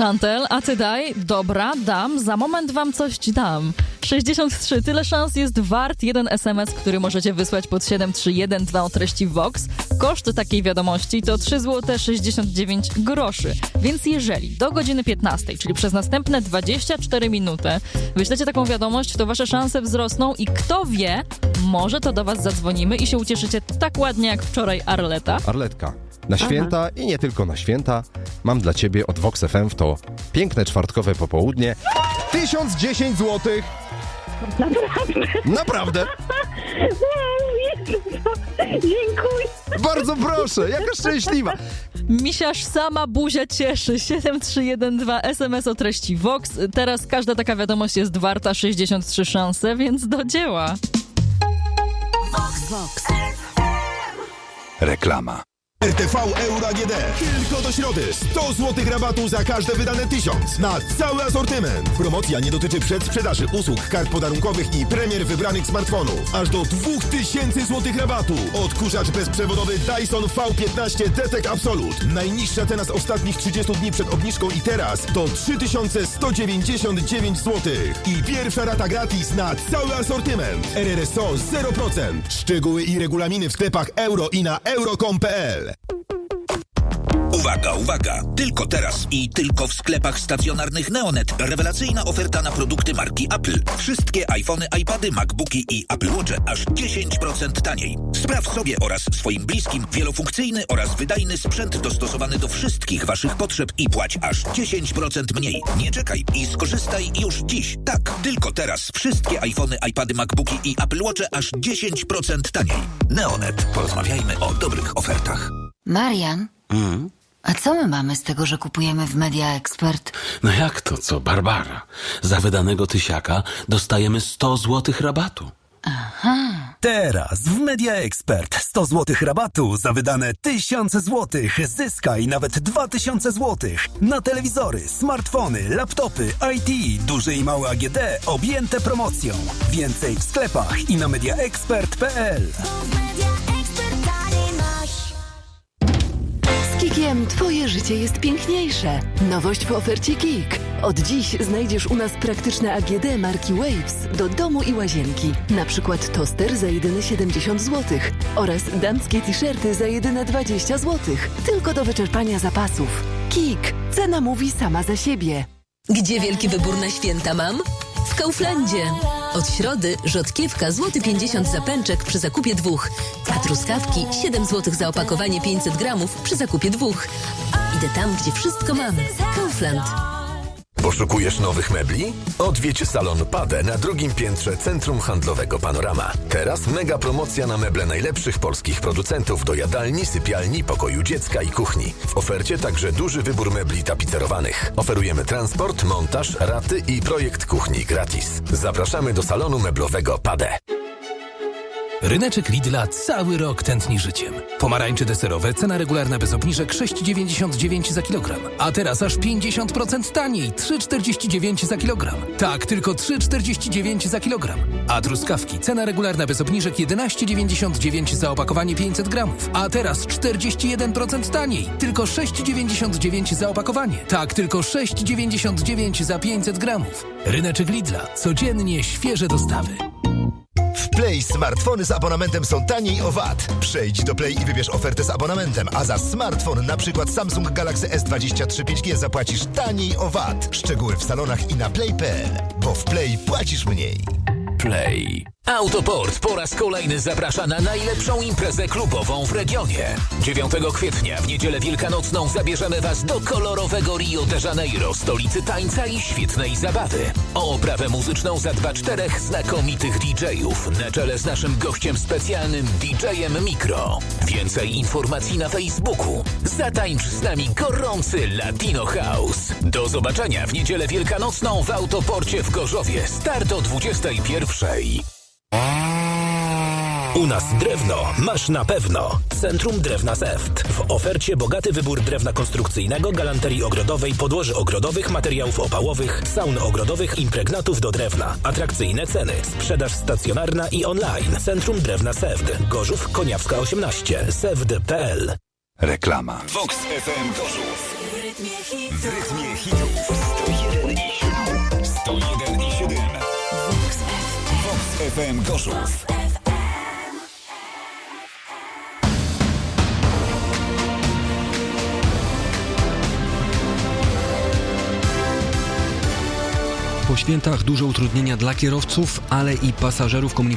Chantel, a ty daj? Dobra, dam. Za moment wam coś dam. 63. Tyle szans jest wart jeden SMS, który możecie wysłać pod 7312 o treści Vox. Koszt takiej wiadomości to 3 zł 69 groszy. Więc jeżeli do godziny 15, czyli przez następne 24 minuty wyślecie taką wiadomość, to wasze szanse wzrosną i kto wie, może to do was zadzwonimy i się ucieszycie tak ładnie jak wczoraj Arleta. Arletka, na święta i nie tylko na święta mam dla ciebie od Vox FM w to piękne czwartkowe popołudnie 1010 zł. Naprawdę. Dziękuję. Bardzo proszę, jaka szczęśliwa. Misiaż sama buzia cieszy. 7312 SMS o treści Vox. Teraz każda taka wiadomość jest warta 63 szanse, więc do dzieła. Reklama. RTV Euro AGD. Tylko do środy. 100 zł rabatu za każde wydane 1000 na cały asortyment. Promocja nie dotyczy przedsprzedaży usług, kart podarunkowych i premier wybranych smartfonów. Aż do 2000 zł rabatu. Odkurzacz bezprzewodowy Dyson V15 Detek Absolute. Najniższa cena z ostatnich 30 dni przed obniżką i teraz to 3199 zł. I pierwsza rata gratis na cały asortyment. RRSO 0%. Szczegóły i regulaminy w sklepach euro i na euro.com.pl. Uwaga, uwaga! Tylko teraz i tylko w sklepach stacjonarnych Neonet rewelacyjna oferta na produkty marki Apple. Wszystkie iPhony, iPady, MacBooki i Apple Watche aż 10% taniej. Spraw sobie oraz swoim bliskim wielofunkcyjny oraz wydajny sprzęt dostosowany do wszystkich waszych potrzeb i płać aż 10% mniej. Nie czekaj i skorzystaj już dziś. Tak, tylko teraz wszystkie iPhony, iPady, MacBooki i Apple Watche aż 10% taniej. Neonet. Porozmawiajmy o dobrych ofertach. Marian, a co my mamy z tego, że kupujemy w Media Expert? No jak to co, Barbara? Za wydanego tysiaka dostajemy 100 złotych rabatu. Teraz w Media Expert 100 zł rabatu za wydane 1000 zł. Zyskaj nawet 2000 zł na telewizory, smartfony, laptopy, IT, duże i małe AGD objęte promocją. Więcej w sklepach i na mediaexpert.pl. Kikiem Twoje życie jest piękniejsze. Nowość w ofercie Kik. Od dziś znajdziesz u nas praktyczne AGD marki Waves do domu i łazienki. Na przykład toster za jedyne 70 zł oraz damskie t-shirty za jedyne 20 zł. Tylko do wyczerpania zapasów. Kik. Cena mówi sama za siebie. Gdzie wielki wybór na święta mam? W Kauflandzie. Od środy rzodkiewka złoty 50 za pęczek przy zakupie dwóch, a truskawki 7 zł za opakowanie 500 gramów przy zakupie dwóch. Idę tam, gdzie wszystko mam. Kaufland. Poszukujesz nowych mebli? Odwiedź salon Pade na drugim piętrze Centrum Handlowego Panorama. Teraz mega promocja na meble najlepszych polskich producentów do jadalni, sypialni, pokoju dziecka i kuchni. W ofercie także duży wybór mebli tapicerowanych. Oferujemy transport, montaż, raty i projekt kuchni gratis. Zapraszamy do salonu meblowego Pade. Ryneczek Lidla cały rok tętni życiem. Pomarańcze deserowe, cena regularna bez obniżek 6,99 za kilogram. A teraz aż 50% taniej, 3,49 za kilogram. Tak, tylko 3,49 za kilogram. A truskawki, cena regularna bez obniżek 11,99 za opakowanie 500 gramów. A teraz 41% taniej, tylko 6,99 za opakowanie. Tak, tylko 6,99 za 500 gramów. Ryneczek Lidla, codziennie świeże dostawy. Play smartfony z abonamentem są taniej o VAT. Przejdź do Play i wybierz ofertę z abonamentem, a za smartfon, na przykład Samsung Galaxy S23 5G zapłacisz taniej o VAT. Szczegóły w salonach i na play.pl, bo w Play płacisz mniej. Play. Autoport po raz kolejny zaprasza na najlepszą imprezę klubową w regionie. 9 kwietnia w niedzielę wielkanocną zabierzemy Was do kolorowego Rio de Janeiro, stolicy tańca i świetnej zabawy. O oprawę muzyczną zadba czterech znakomitych DJ-ów, na czele z naszym gościem specjalnym DJ-em Mikro. Więcej informacji na Facebooku. Zatańcz z nami gorący Latino House. Do zobaczenia w niedzielę wielkanocną w Autoporcie w Gorzowie. Start o 21. U nas drewno masz na pewno. Centrum Drewna Seft. W ofercie bogaty wybór drewna konstrukcyjnego, galanterii ogrodowej, podłoży ogrodowych, materiałów opałowych, saun ogrodowych, impregnatów do drewna. Atrakcyjne ceny. Sprzedaż stacjonarna i online. Centrum Drewna Seft. Gorzów, Koniawska 18. seft.pl Reklama. Vox FM Gorzów. W rytmie hitów 101 i 7. 101 i 7. Vox FM Gorzów. Po świętach duże utrudnienia dla kierowców, ale i pasażerów komunikacji.